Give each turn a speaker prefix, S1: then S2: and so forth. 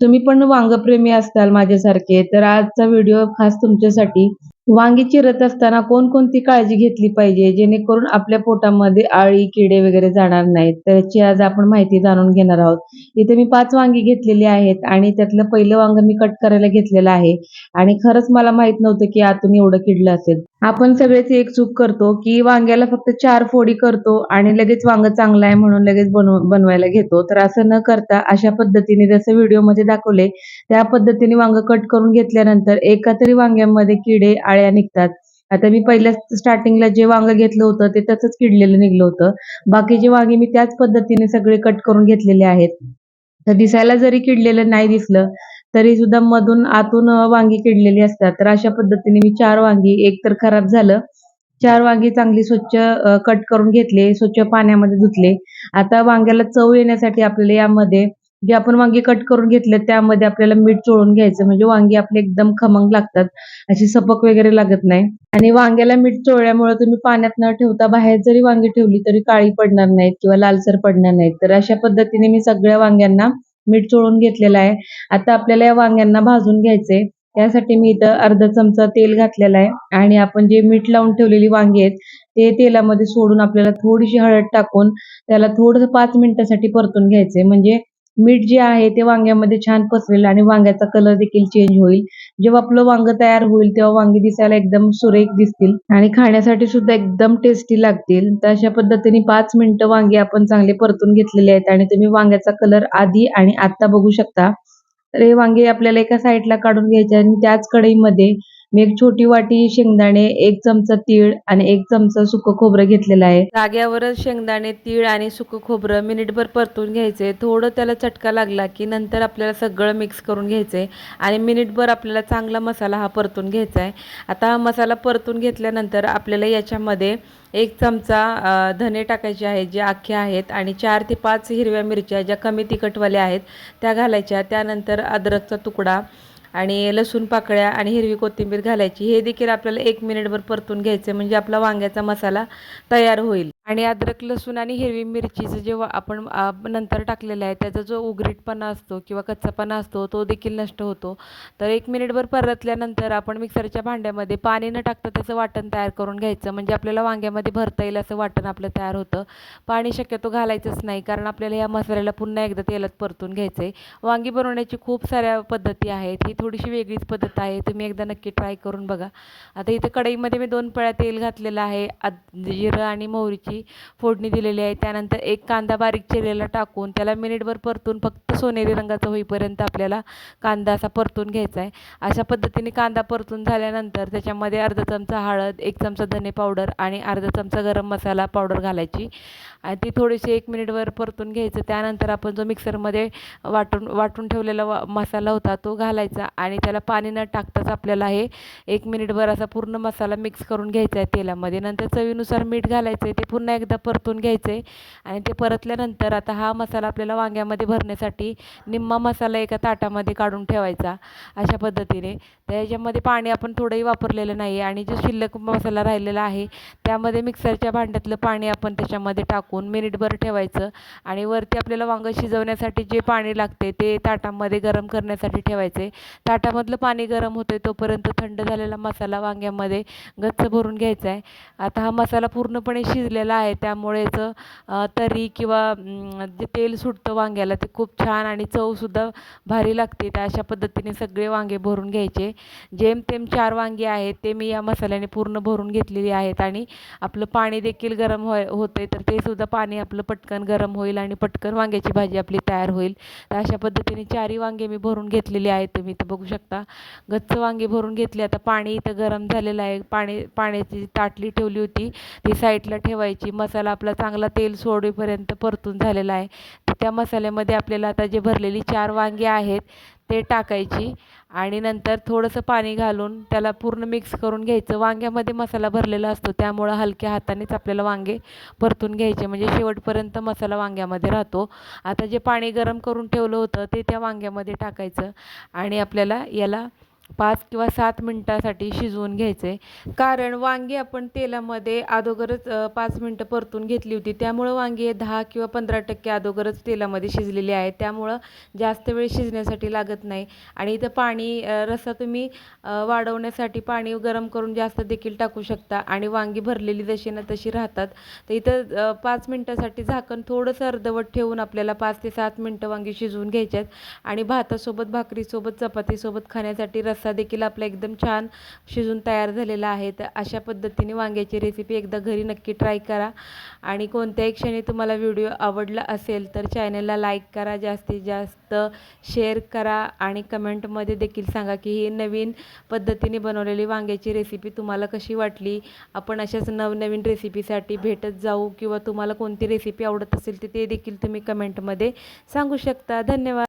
S1: तुम्ही पण वांगप्रेमी असताल माझ्यासारखे तर आजचा व्हिडिओ खास तुमच्यासाठी वांगी चिरत असताना कोणकोणती काळजी घेतली पाहिजे? जेणेकरून आपल्या पोटामध्ये आळी किडे वगैरे जाणार नाहीत. त्याची आज आपण माहिती जाणून घेणार आहोत. इथे मी पाच वांगी घेतलेली आहेत आणि त्यातलं पहिलं वांग मी कट करायला घेतलेलं आहे. आणि खरंच मला माहीत नव्हतं की आतून एवढं किडलं असेल. आपण सगळेच एक चूक करतो की वांग्याला फक्त चार फोडी करतो आणि लगेच वांग चांगलं आहे म्हणून लगेच बनव बनवायला घेतो. तर असं न करता अशा पद्धतीने जसं व्हिडिओमध्ये दाखवले त्या पद्धतीने वांग कट करून घेतल्यानंतर एका तरी वांग्यामध्ये किडे अळ्या निघतात. आता मी पहिल्या स्टार्टिंगला जे वांग घेतलं होतं ते तसंच किडलेलं निघलं होतं. बाकीचे वांगे मी त्याच पद्धतीने सगळे कट करून घेतलेले आहेत. तर दिसायला जरी किडलेलं नाही दिसलं तरी सुद्धा मधून आतून वांगी किडलेली असतात. तर अशा पद्धतीने मी चार वांगी एक तर खराब झालं. चार वांगी चांगली स्वच्छ कट करून घेतले स्वच्छ पाण्यामध्ये धुतले. आता वांग्याला चव येण्यासाठी आपल्याला यामध्ये जे आपण वांगी कट करून घेतले त्यामध्ये आपल्याला मीठ चोळून घ्यायचं. म्हणजे वांगी आपले एकदम खमंग लागतात. अशी सपक वगैरे लागत नाही. आणि वांग्याला मीठ चोळल्यामुळे तुम्ही पाण्यात न ठेवता बाहेर जरी वांगी ठेवली तरी काळी पडणार नाहीत किंवा लालसर पडणार नाहीत. तर अशा पद्धतीने मी सगळ्या वांग्यांना मीठ चोळून घेतलेलं आहे. आता आपल्याला या वांग्यांना भाजून घ्यायचंय. त्यासाठी मी इथं अर्धा चमचा तेल घातलेला आहे. आणि आपण जे मीठ लावून ठेवलेली वांगी आहेत ते तेलामध्ये सोडून आपल्याला थोडीशी हळद टाकून त्याला थोडंसं पाच मिनिटासाठी परतून घ्यायचंय. म्हणजे मीठ जे आहे ते वांग्यामध्ये छान पसरेल आणि वांग्याचा कलर देखील चेंज होईल. जेव्हा आपलं वांग तयार होईल तेव्हा वांगी दिसायला एकदम सुरेख दिसतील. आणि खाण्यासाठी सुद्धा एकदम टेस्टी लागतील. तर अशा पद्धतीने पाच मिनिटं वांगी आपण चांगले परतून घेतलेले आहेत आणि तुम्ही वांग्याचा कलर आधी आणि आता बघू शकता. तर हे वांगे आपल्याला एका साईडला काढून घ्यायचे आणि त्याच कढईमध्ये मी एक छोटी वाटी शेंगदाणे एक चमचा तीळ आणि एक चमचा सुकं खोबरं घेतलेलं आहे. जाग्यावरच शेंगदाणे तीळ आणि सुकं खोबरं मिनिटभर परतून घ्यायचे. थोडं त्याला चटका लागला की नंतर आपल्याला सगळं मिक्स करून घ्यायचंय आणि मिनिटभर आपल्याला चांगला मसाला हा परतून घ्यायचा आहे. आता हा मसाला परतून घेतल्यानंतर आपल्याला याच्यामध्ये एक चमचा धने टाकायचे आहेत जे अख्खे आहेत आणि चार ते पाच हिरव्या मिरच्या ज्या कमी तिखटवाल्या आहेत त्या घालायच्या. त्यानंतर अद्रकचा तुकडा आणि लसूण पाकळ्या आणि हिरवी कोथिंबीर घालायची. हे देखील आपल्याला एक मिनिटभर परतून घ्यायचं म्हणजे आपला वांग्याचा मसाला तयार होईल. आणि अद्रक लसूण आणि हिरवी मिरचीचं जेव्हा आपण नंतर टाकलेलं आहे त्याचा जो उघडीटपणा असतो किंवा कच्चापणा असतो तो देखील नष्ट होतो. तर एक मिनिटभर परतल्यानंतर आपण मिक्सरच्या भांड्यामध्ये पाणी न टाकता त्याचं वाटण तयार करून घ्यायचं. म्हणजे आपल्याला वांग्यामध्ये भरता येईल असं वाटण आपलं तयार होतं. पाणी शक्यतो घालायचंच नाही कारण आपल्याला या मसाल्याला पुन्हा एकदा तेलात परतून घ्यायचं आहे वांगी बनवण्याची खूप साऱ्या पद्धती आहेत. ही थोडीशी वेगळीच पद्धत आहे. तुम्ही एकदा नक्की ट्राय करून बघा. आता इथं कढईमध्ये मी दोन पळ्या तेल घातलेलं आहे. आद जिरं आणि मोहरीची. फोडणी दिलेली आहे. त्यानंतर एक कांदा बारीक चिरलेला टाकून त्याला मिनिटभर परतून फक्त सोनेरी रंगाचा होईपर्यंत आपल्याला कांदा असा परतून घ्यायचा आहे. अशा पद्धतीने कांदा परतून झाल्यानंतर त्याच्यामध्ये अर्धा चमचा हळद एक चमचा धने पावडर आणि अर्धा चमचा गरम मसाला पावडर घालायची. आणि ती थोडीशी एक मिनिटवर परतून घ्यायचं. त्यानंतर आपण जो मिक्सरमध्ये वाटून वाटून ठेवलेला वा मसाला होता तो घालायचा आणि त्याला पाणी न टाकताच आपल्याला हे एक मिनिटभर असा पूर्ण मसाला मिक्स करून घ्यायचा आहे तेलामध्ये. नंतर चवीनुसार मीठ घालायचं आहे. ते पुन्हा एकदा परतून घ्यायचं आहे. आणि ते परतल्यानंतर आता हा मसाला आपल्याला वांग्यामध्ये भरण्यासाठी निम्मा मसाला एका ताटामध्ये काढून ठेवायचा अशा पद्धतीने. त्याच्यामध्ये पाणी आपण थोडंही वापरलेलं नाही आणि जो शिल्लक मसाला राहिलेला आहे त्यामध्ये मिक्सरच्या भांड्यातलं पाणी आपण त्याच्यामध्ये टाकून मिनिटभर ठेवायचं आणि वरती आपल्याला वांगं शिजवण्यासाठी जे पाणी लागते ते ताटामध्ये गरम करण्यासाठी ठेवायचे. ताटामधलं पाणी गरम होते तोपर्यंत थंड झालेला मसाला वांग्यामध्ये गच्च भरून घ्यायचा आहे आता हा मसाला पूर्णपणे शिजलेला आहे त्यामुळेच तरी किंवा जे तेल सुटतं वांग्याला ते खूप छान छान आणि चवसुद्धा भारी लागते. तर अशा पद्धतीने सगळे वांगे भरून घ्यायचे. जेमतेम चार वांगे आहेत ते मी या मसाल्याने पूर्ण भरून घेतलेली आहेत आणि आपलं पाणी देखील गरम होय होते तर ते सुद्धा पाणी आपलं पटकन गरम होईल आणि पटकन वांग्याची भाजी आपली तयार होईल. तर अशा पद्धतीने चारही वांगे मी भरून घेतलेली आहेत. तुम्ही इथं बघू शकता. गच्च वांगे भरून घेतले. आता पाणी इथं गरम झालेलं आहे. पाणी पाण्याची ताटली ठेवली होती ती साईडला ठेवायची. मसाला आपला चांगला तेल सोडेपर्यंत परतून झालेला आहे. तर त्या मसाल्यामध्ये आपल्याला आता जे भरलेली चार वांगी आहेत ते टाकायची आणि नंतर थोडंसं पाणी घालून त्याला पूर्ण मिक्स करून घ्यायचं. वांग्यामध्ये मसाला भरलेला असतो त्यामुळं हलक्या हातानेच आपल्याला वांगे परतून घ्यायचे. म्हणजे शेवटपर्यंत मसाला वांग्यामध्ये राहतो. आता जे पाणी गरम करून ठेवलं होतं ते त्या वांग्यामध्ये टाकायचं आणि आपल्याला याला पाच किंवा सात मिनटासाठी शिजवून घ्यायचं. आहे कारण वांगी आपण तेलामध्ये अगोदरच पाच मिनटं परतून घेतली होती. त्यामुळं वांगी हे दहा किंवा पंधरा टक्के अगोदरच तेलामध्ये शिजलेली आहे. त्यामुळं जास्त वेळ शिजण्यासाठी लागत नाही. आणि इथं पाणी रसा रस्सा तुम्ही वाढवण्यासाठी पाणी गरम करून जास्त देखील टाकू शकता. आणि वांगी भरलेली जशी ना तशी राहतात. तर इथं पाच मिनटासाठी झाकण थोडंसं अर्धवट ठेवून आपल्याला पाच ते सात मिनटं वांगी शिजवून घ्यायच्यात. आणि भातासोबत भाकरीसोबत चपातीसोबत खाण्यासाठी रस रस्सा देखील आपला एकदम छान शिजून तयार झालेला आहे. तर अशा पद्धतीने वांग्याची रेसिपी एकदा घरी नक्की ट्राय करा. आणि कोणत्याही क्षणी तुम्हाला व्हिडिओ आवडला असेल तर चॅनलला लाईक करा जास्तीत जास्त शेअर करा आणि कमेंटमध्ये देखील सांगा की ही नवीन पद्धतीने बनवलेली वांग्याची रेसिपी तुम्हाला कशी वाटली? आपण अशाच नवनवीन रेसिपीसाठी भेटत जाऊ किंवा तुम्हाला कोणती रेसिपी आवडत असेल तर ते देखील तुम्ही कमेंटमध्ये सांगू शकता. धन्यवाद.